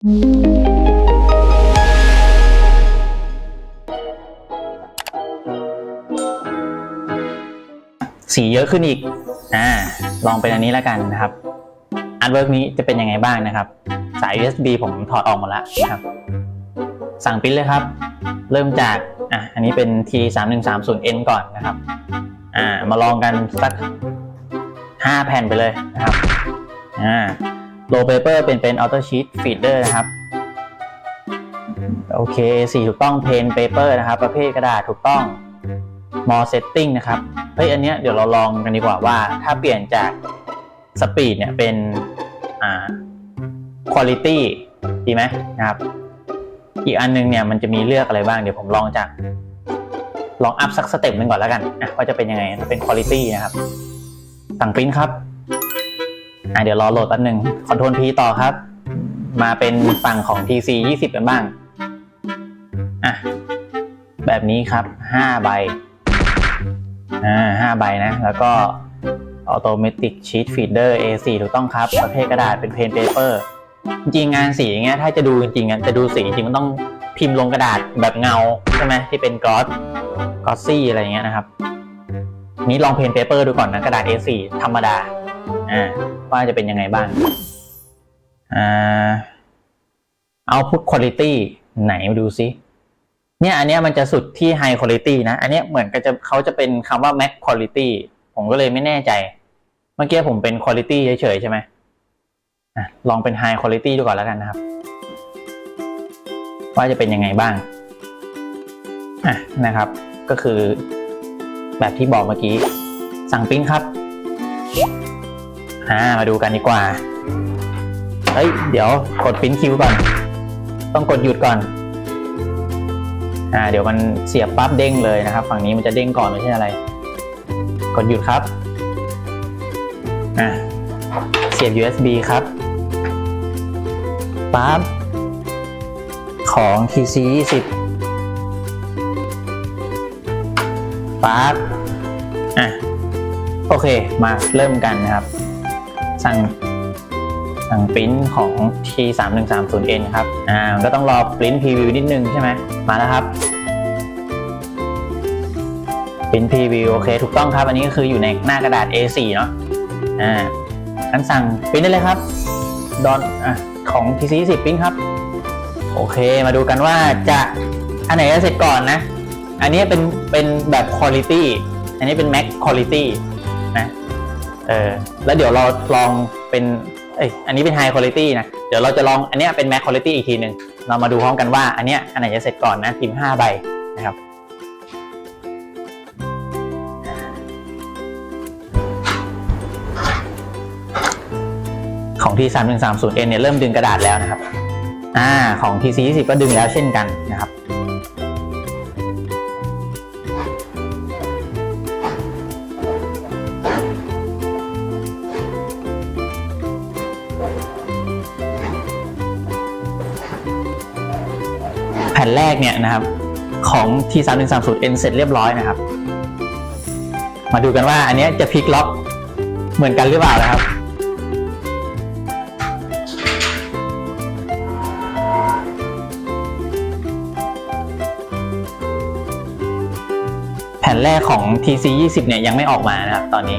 สีเยอะขึ้นอีก อ่า ลองเป็นอันนี้แล้วกันนะครับอาร์ตเวิร์กนี้จะเป็นยังไงบ้างนะครับ สาย USB ผมถอดออกหมดแล้วนะครับ สั่งปิ้นเลยครับ เริ่มจาก อะ อันนี้เป็น T 3 1 3 0 N ก่อนนะครับ อ่า มาลองกันสัก 5 แผ่นไปเลยนะครับ อ่า low paper เป็นเป็น auto sheet feeder นะครับ โอเคสีถูกต้อง pen paper นะครับ ประเภทกระดาษถูกต้อง more setting นะครับ เฮ้ย อันเนี้ยเดี๋ยวเราลองกันดีกว่าว่า ถ้าเปลี่ยนจาก speed เนี่ยเป็นอ่า quality ดีไหมนะครับ อีกอันนึงเนี่ยมันจะมีเลือกอะไรบ้าง เดี๋ยวผมลองจาก ลองอัพสักสเต็ปหนึ่งก่อนแล้วกันนะว่าจะเป็นยังไงถ้าเป็น quality นะครับ สั่งปริ้นครับ อะเดี๋ยวรอโหลดแป๊บนึง Ctrl P ต่อครับ มาเป็นฝั่งของ TC 20 กันบ้างอะแบบนี้ครับ 5 ใบอ่าห้าใบนะ แล้วก็ Automatic Sheet Feeder A4 ถูกต้องครับ ประเภทกระดาษเป็น Pen Paper จริงงานสีอย่างเงี้ยถ้าจะดูจริงๆจะดูสีจริงมันต้องพิมพ์ลงกระดาษแบบเงาใช่ไหมที่เป็นกรอสกรอสซี่อะไรเงี้ยนะครับ นี้ลอง Pen Paper ดูก่อนนะ กระดาษ A4 ธรรมดา อ่าว่าจะเป็นยังไงบ้างอ่า Output Quality ไหนมาดูซิเนี่ยอันเนี้ยมันจะสุดที่ High Quality นะ อันเนี้ยเหมือนกับจะเขาจะเป็นคำว่า Max Quality ผมก็เลยไม่แน่ใจ เมื่อกี้ผมเป็น Quality เฉยๆใช่ไหมอะลองเป็น High Quality ดูก่อนแล้วกันนะครับ ว่าจะเป็นยังไงบ้างอะนะครับ ก็คือแบบที่บอกเมื่อกี้ สั่งปริ้นครับ อ่ามาดูกันดีกว่าเฮ้ยเดี๋ยวกดปิ้นคิวก่อน ต้องกดหยุดก่อนอ่าเดี๋ยวมันเสียบปั๊บเด้งเลยนะครับ ฝั่งนี้มันจะเด้งก่อนไม่ใช่อะไร กดหยุดครับอ่าเสียบ USB ครับปั๊บของ TC 20ปั๊บอะโอเคมาเริ่มกันนะครับ สั่งสั่งปริ้นของ T 3 1 3 0 N ครับ อ่าก็ต้องรอปริ้นพรีวิวนิดนึงใช่ไหม มาแล้วครับปริ้นพรีวิวโอเค ถูกต้องครับ อันนี้ก็คืออยู่ในหน้ากระดาษ A4 เนาะ อ่างั้นสั่งปริ้นได้เลยครับ ดอน อะ ของ TC 10ปริ้นครับ โอเค มาดูกันว่าจะอันไหนจะเสร็จก่อนนะ อันนี้เป็นเป็นแบบ quality อันนี้เป็น max quality นะ เออแล้วเดี๋ยวเราลองเป็นเอ้ยอันนี้เป็น high quality นะ เดี๋ยวเราจะลองอันเนี้ยเป็น max quality อีกทีหนึ่งเรามาดูพร้อมกันว่าอันเนี้ยอันไหนจะเสร็จก่อนนะพิมพ์5ใบนะครับของ T 3 1 3 0 N เนี่ยเริ่มดึงกระดาษแล้วนะครับ อ่า ของ TC 20 ก็ดึงแล้วเช่นกันนะครับ ผ่นแรกเนี่ยนะครับของ T 3 1 3 0 N เสร็จเรียบร้อยนะครับ มาดูกันว่าอันนี้จะพลิกล็อกเหมือนกันหรือเปล่านะครับ แผ่นแรกของ TC 20 เนี่ยยังไม่ออกมานะครับตอนนี้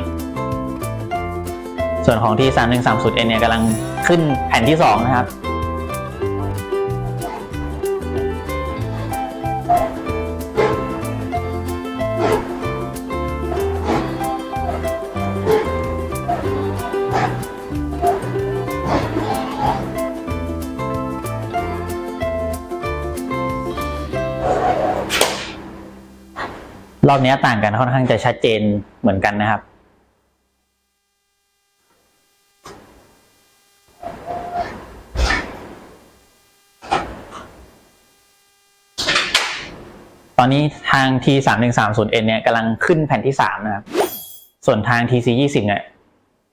ส่วนของ T 3 1 3 0 N เนี่ยกำลังขึ้นแผ่นที่ 2 นะครับ รอบนี้ต่างกันค่อนข้างจะชัดเจนเหมือนกันนะครับ ตอนนี้ทาง T 3 1 3 0 N เนี่ยกำลังขึ้นแผ่นที่ 3 นะครับ ส่วนทาง TC 20เนี่ย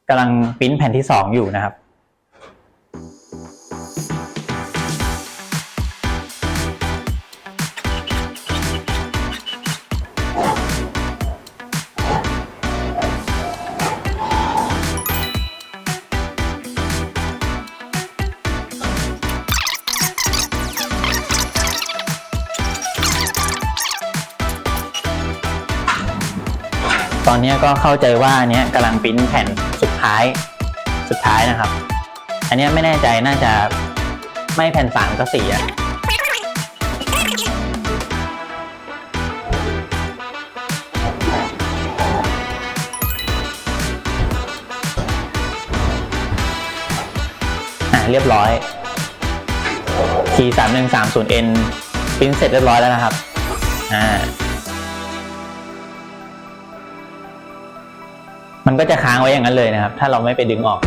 กำลังปิ้นแผ่นที่ 2 อยู่นะครับ ตอนนี้ก็เข้าใจว่าอันนี้กำลังปิ้นแผ่นสุดท้ายสุดท้ายนะครับ อันนี้ไม่แน่ใจน่าจะไม่แผ่นสามก็สี่อะอะเรียบร้อย T 3 1 3 0 N ปริ้นเสร็จเรียบร้อยแล้วนะครับ อ่า มันก็จะค้างไว้อย่างนั้นเลยนะครับ ถ้าเราไม่ไปดึงออก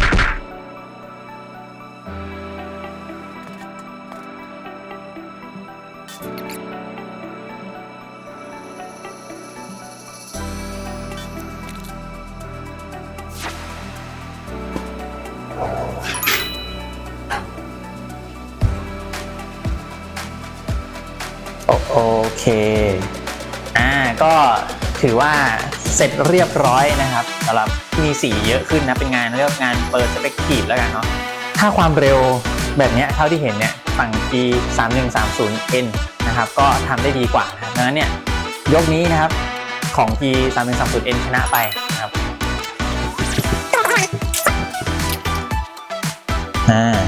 โอเค อ่า ก็ถือว่า เสร็จเรียบร้อยนะครับสำหรับมีสีเยอะขึ้นนะเป็นงานเรียกงานเปิดสเปกทีฟแล้วกันเนาะถ้าความเร็วแบบนี้เท่าที่เห็นเนี่ยฝั่ง G 3 1 3 0 N นะครับก็ทำได้ดีกว่าดังนั้นเนี่ยยกนี้นะครับของ G 3 1 3 0 N ชนะไปนะครับอ่า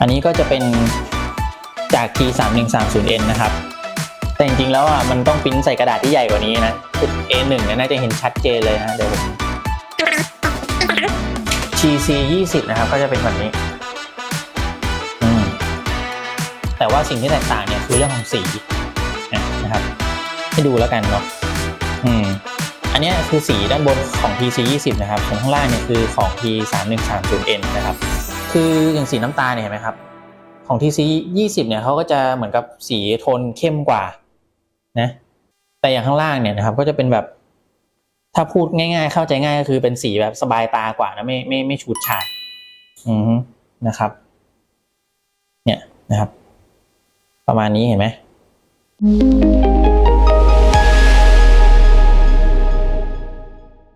อันนี้ก็จะเป็นจาก G 3 1 3 0 N นะครับ แต่จริงๆแล้วอะมันต้องปริ้นใส่กระดาษที่ใหญ่กว่านี้นะคือ A1 เนี่ยน่าจะเห็นชัดเจนเลยนะเดี๋ยว GC 20นะครับก็จะเป็นแบบนี้อืมแต่ว่าสิ่งที่แตกต่างเนี่ยคือเรื่องของสีนะครับ ให้ดูแล้วกันเนาะอืมอันนี้คือสีด้านบนของ TC 20นะครับส่วนข้างล่างเนี่ยคือของ T 3 1 3 0 N นะครับ คืออย่างสีน้ำตาลเนี่ยเห็นไหมครับ ของ TC 20เนี่ยเขาก็จะเหมือนกับสีโทนเข้มกว่า นะแต่อย่างข้างล่างเนี่ยนะครับก็จะเป็นแบบ ถ้าพูดง่าย ๆ เข้าใจง่ายก็คือเป็นสีแบบสบายตากว่านะไม่ไม่ไม่ฉูดฉาดอืมนะครับ เนี่ยนะครับ ประมาณนี้เห็นไหม